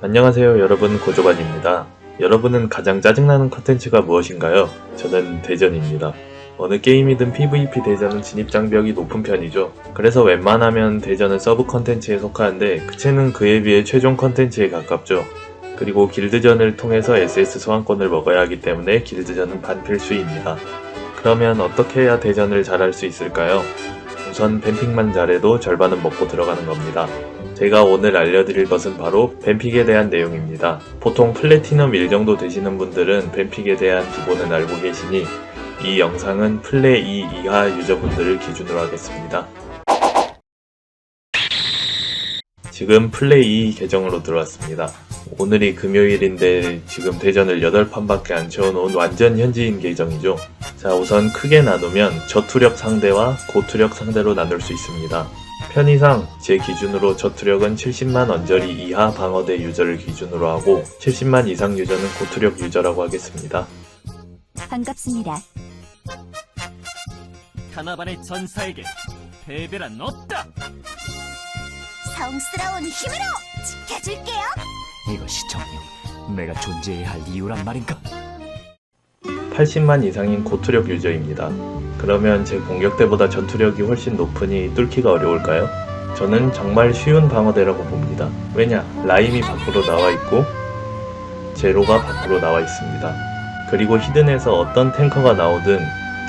안녕하세요 여러분 고조관입니다. 여러분은 가장 짜증나는 컨텐츠가 무엇인가요? 저는 대전입니다. 어느 게임이든 PVP 대전은 진입 장벽이 높은 편이죠. 그래서 웬만하면 대전은 서브 컨텐츠에 속하는데 그체는 그에 비해 최종 컨텐츠에 가깝죠. 그리고 길드전을 통해서 SS 소환권을 먹어야 하기 때문에 길드전은 반필수입니다. 그러면 어떻게 해야 대전을 잘할 수 있을까요? 우선 뱀픽만 잘해도 절반은 먹고 들어가는 겁니다. 제가 오늘 알려드릴 것은 바로 뱀픽에 대한 내용입니다. 보통 플래티넘 1 정도 되시는 분들은 뱀픽에 대한 기본은 알고 계시니 이 영상은 플레 2 이하 유저분들을 기준으로 하겠습니다. 지금 플레이 2 계정으로 들어왔습니다. 오늘이 금요일인데 지금 대전을 8판밖에 안 채워놓은 완전 현지인 계정이죠. 자, 우선 크게 나누면 저투력 상대와 고투력 상대로 나눌 수 있습니다. 편의상 제 기준으로 저투력은 70만 언저리 이하 방어대 유저를 기준으로 하고 70만 이상 유저는 고투력 유저라고 하겠습니다. 반갑습니다. 카나반의 전사에게 패배란 없다. 성스러운 힘으로 지켜줄게요. 이것이 정녕 내가 존재해야 할 이유란 말인가? 80만 이상인 고투력 유저입니다. 그러면 제 공격대보다 전투력이 훨씬 높으니 뚫기가 어려울까요? 저는 정말 쉬운 방어대라고 봅니다. 왜냐? 라임이 밖으로 나와 있고 제로가 밖으로 나와 있습니다. 그리고 히든에서 어떤 탱커가 나오든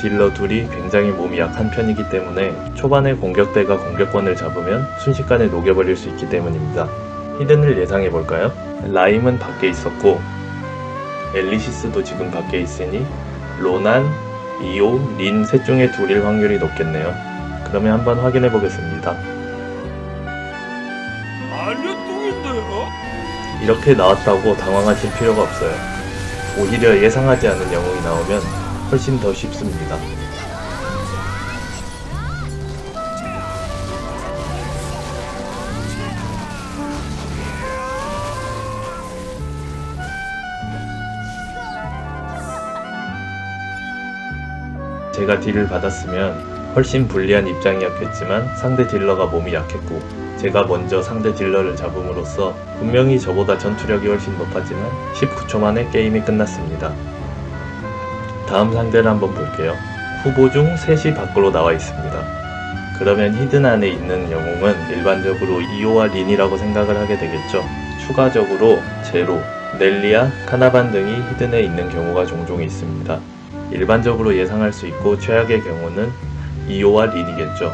딜러 둘이 굉장히 몸이 약한 편이기 때문에 초반에 공격대가 공격권을 잡으면 순식간에 녹여버릴 수 있기 때문입니다. 히든을 예상해 볼까요? 라임은 밖에 있었고 엘리시스도 지금 밖에 있으니 로난, 이오, 린셋 중에 둘일 확률이 높겠네요. 그러면 한번 확인해 보겠습니다. 알려뚱인데요? 이렇게 나왔다고 당황하실 필요가 없어요. 오히려 예상하지 않은 영웅이 나오면 훨씬 더 쉽습니다. 제가 딜을 받았으면 훨씬 불리한 입장이었겠지만 상대 딜러가 몸이 약했고 제가 먼저 상대 딜러를 잡음으로써 분명히 저보다 전투력이 훨씬 높았지만 19초 만에 게임이 끝났습니다. 다음 상대를 한번 볼게요. 후보 중 셋이 밖으로 나와 있습니다. 그러면 히든 안에 있는 영웅은 일반적으로 이오와 린이라고 생각을 하게 되겠죠. 추가적으로 제로, 넬리아, 카나반 등이 히든에 있는 경우가 종종 있습니다. 일반적으로 예상할 수 있고 최악의 경우는 이오와 린이겠죠.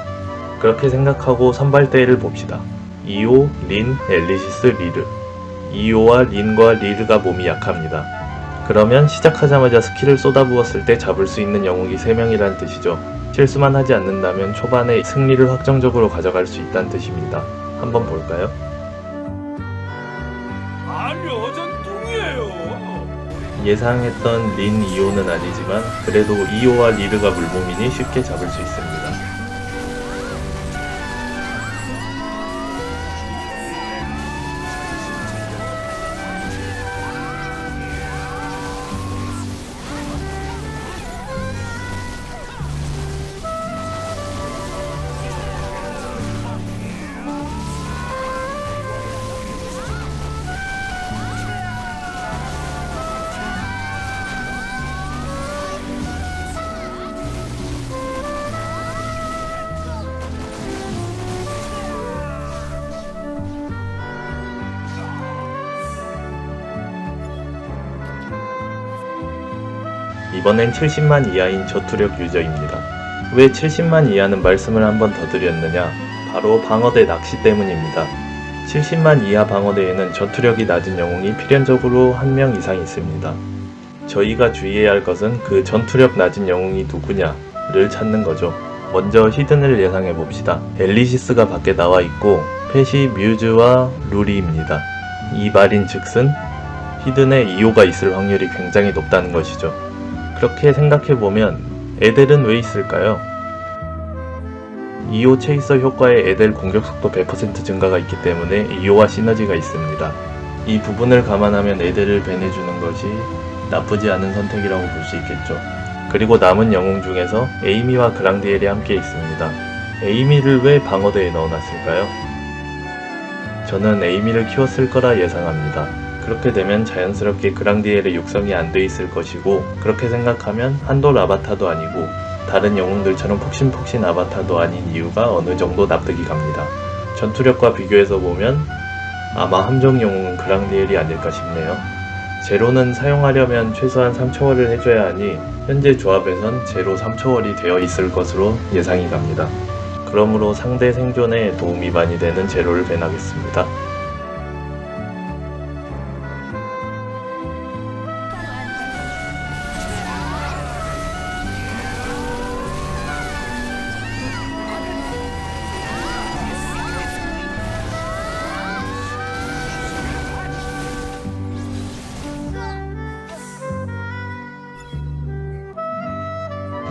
그렇게 생각하고 선발대를 봅시다. 이오, 린, 엘리시스, 리르. 이오와 린과 리르가 몸이 약합니다. 그러면 시작하자마자 스킬을 쏟아부었을 때 잡을 수 있는 영웅이 3명이란 뜻이죠. 실수만 하지 않는다면 초반에 승리를 확정적으로 가져갈 수 있다는 뜻입니다. 한번 볼까요? 알려전뚱이에요. 예상했던 린 이오는 아니지만 그래도 이오와 리르가 물몸이니 쉽게 잡을 수 있습니다. 이번엔 70만 이하인 저투력 유저입니다. 왜 70만 이하는 말씀을 한번 더 드렸느냐? 바로 방어대 낚시 때문입니다. 70만 이하 방어대에는 전투력이 낮은 영웅이 필연적으로 한 명 이상 있습니다. 저희가 주의해야 할 것은 그 전투력 낮은 영웅이 누구냐를 찾는 거죠. 먼저 히든을 예상해 봅시다. 엘리시스가 밖에 나와 있고 펫이 뮤즈와 루리입니다. 이 말인 즉슨 히든에 이오가 있을 확률이 굉장히 높다는 것이죠. 그렇게 생각해보면 에델은 왜 있을까요? 2호 체이서 효과에 에델 공격속도 100% 증가가 있기 때문에 2호와 시너지가 있습니다. 이 부분을 감안하면 에델을 밴해주는 것이 나쁘지 않은 선택이라고 볼 수 있겠죠. 그리고 남은 영웅 중에서 에이미와 그랑디엘이 함께 있습니다. 에이미를 왜 방어대에 넣어놨을까요? 저는 에이미를 키웠을 거라 예상합니다. 그렇게 되면 자연스럽게 그랑디엘의 육성이 안 돼 있을 것이고 그렇게 생각하면 한돌 아바타도 아니고 다른 영웅들처럼 폭신폭신 아바타도 아닌 이유가 어느 정도 납득이 갑니다. 전투력과 비교해서 보면 아마 함정 영웅은 그랑디엘이 아닐까 싶네요. 제로는 사용하려면 최소한 3초월을 해줘야 하니 현재 조합에선 제로 3초월이 되어 있을 것으로 예상이 갑니다. 그러므로 상대 생존에 도움이 많이 되는 제로를 배나겠습니다.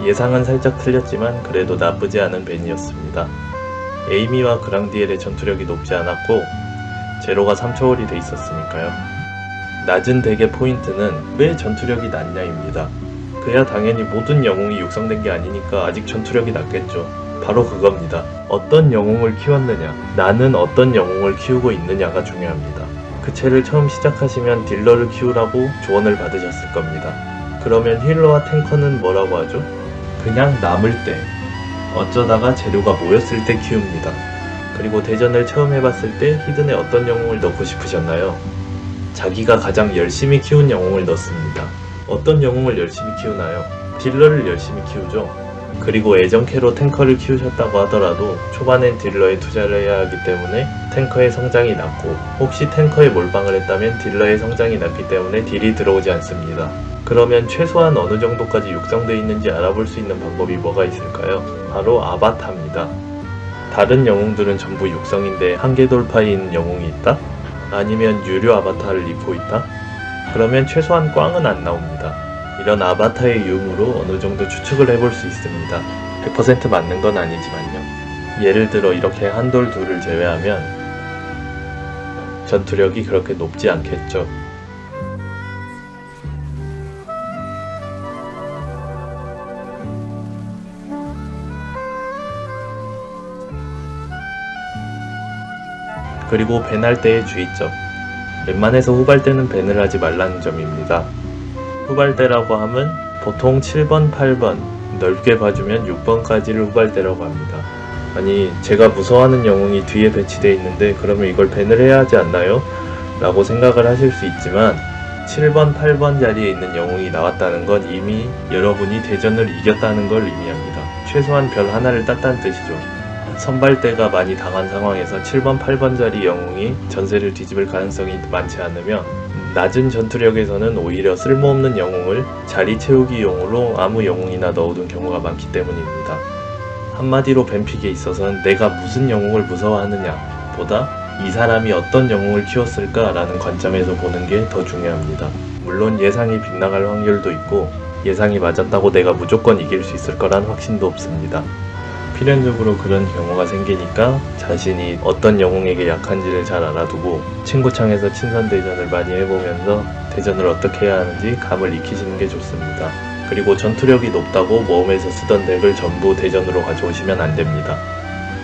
예상은 살짝 틀렸지만 그래도 나쁘지 않은 벤이었습니다. 에이미와 그랑디엘의 전투력이 높지 않았고 제로가 3초월이 돼 있었으니까요. 낮은 덱의 포인트는 왜 전투력이 낮냐입니다. 그야 당연히 모든 영웅이 육성된 게 아니니까 아직 전투력이 낮겠죠. 바로 그겁니다. 어떤 영웅을 키웠느냐, 나는 어떤 영웅을 키우고 있느냐가 중요합니다. 그 채를 처음 시작하시면 딜러를 키우라고 조언을 받으셨을 겁니다. 그러면 힐러와 탱커는 뭐라고 하죠? 그냥 남을 때, 어쩌다가 재료가 모였을 때 키웁니다. 그리고 대전을 처음 해봤을 때 히든에 어떤 영웅을 넣고 싶으셨나요? 자기가 가장 열심히 키운 영웅을 넣습니다. 어떤 영웅을 열심히 키우나요? 딜러를 열심히 키우죠. 그리고 애정캐로 탱커를 키우셨다고 하더라도 초반엔 딜러에 투자를 해야 하기 때문에 탱커의 성장이 낮고 혹시 탱커에 몰빵을 했다면 딜러의 성장이 낮기 때문에 딜이 들어오지 않습니다. 그러면 최소한 어느 정도까지 육성되어 있는지 알아볼 수 있는 방법이 뭐가 있을까요? 바로 아바타입니다. 다른 영웅들은 전부 육성인데 한계 돌파인 영웅이 있다? 아니면 유료 아바타를 입고 있다? 그러면 최소한 꽝은 안 나옵니다. 이런 아바타의 유무로 어느 정도 추측을 해볼 수 있습니다. 100% 맞는 건 아니지만요. 예를 들어 이렇게 한돌 둘을 제외하면 전투력이 그렇게 높지 않겠죠. 그리고 밴할 때의 주의점. 웬만해서 후발대는 밴을 하지 말라는 점입니다. 후발대라고 하면 보통 7번, 8번, 넓게 봐주면 6번까지를 후발대라고 합니다. 아니, 제가 무서워하는 영웅이 뒤에 배치되어 있는데 그러면 이걸 밴을 해야 하지 않나요? 라고 생각을 하실 수 있지만 7번, 8번 자리에 있는 영웅이 나왔다는 건 이미 여러분이 대전을 이겼다는 걸 의미합니다. 최소한 별 하나를 땄다는 뜻이죠. 선발대가 많이 당한 상황에서 7번, 8번 자리 영웅이 전세를 뒤집을 가능성이 많지 않으면 낮은 전투력에서는 오히려 쓸모없는 영웅을 자리 채우기 용으로 아무 영웅이나 넣어둔 경우가 많기 때문입니다. 한마디로 뱀픽에 있어서는 내가 무슨 영웅을 무서워하느냐 보다 이 사람이 어떤 영웅을 키웠을까라는 관점에서 보는 게 더 중요합니다. 물론 예상이 빗나갈 확률도 있고 예상이 맞았다고 내가 무조건 이길 수 있을 거란 확신도 없습니다. 필연적으로 그런 경우가 생기니까 자신이 어떤 영웅에게 약한지를 잘 알아두고 친구창에서 친선 대전을 많이 해보면서 대전을 어떻게 해야 하는지 감을 익히시는 게 좋습니다. 그리고 전투력이 높다고 모험에서 쓰던 덱을 전부 대전으로 가져오시면 안 됩니다.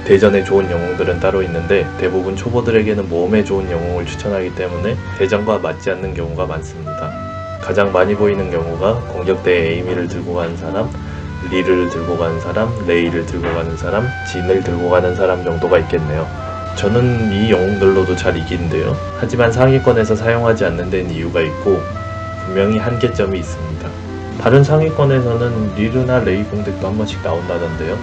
대전에 좋은 영웅들은 따로 있는데 대부분 초보들에게는 모험에 좋은 영웅을 추천하기 때문에 대전과 맞지 않는 경우가 많습니다. 가장 많이 보이는 경우가 공격대에 에이미를 들고 가는 사람, 리를 들고 가는 사람, 레이를 들고 가는 사람, 진을 들고 가는 사람 정도가 있겠네요. 저는 이 영웅들로도 잘 이기는데요. 하지만 상위권에서 사용하지 않는 데는 이유가 있고 분명히 한계점이 있습니다. 다른 상위권에서는 리르나 레이 공덱도 한 번씩 나온다던데요.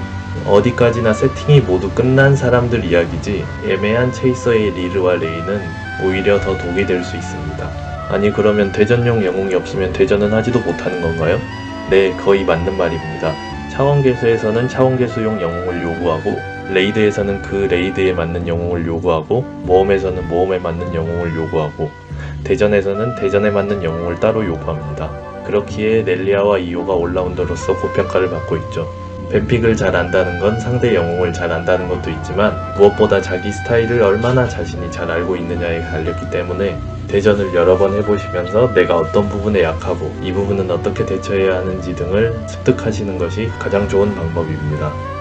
어디까지나 세팅이 모두 끝난 사람들 이야기지 애매한 체이서의 리르와 레이는 오히려 더 독이 될 수 있습니다. 아니 그러면 대전용 영웅이 없으면 대전은 하지도 못하는 건가요? 네, 거의 맞는 말입니다. 차원계수에서는 차원계수용 영웅을 요구하고 레이드에서는 그 레이드에 맞는 영웅을 요구하고 모험에서는 모험에 맞는 영웅을 요구하고 대전에서는 대전에 맞는 영웅을 따로 요구합니다. 그렇기에 넬리아와 이오가 올라운더로서 고평가를 받고 있죠. 뱀픽을 잘 안다는 건 상대 영웅을 잘 안다는 것도 있지만 무엇보다 자기 스타일을 얼마나 자신이 잘 알고 있느냐에 달렸기 때문에 대전을 여러 번 해보시면서 내가 어떤 부분에 약하고 이 부분은 어떻게 대처해야 하는지 등을 습득하시는 것이 가장 좋은 방법입니다.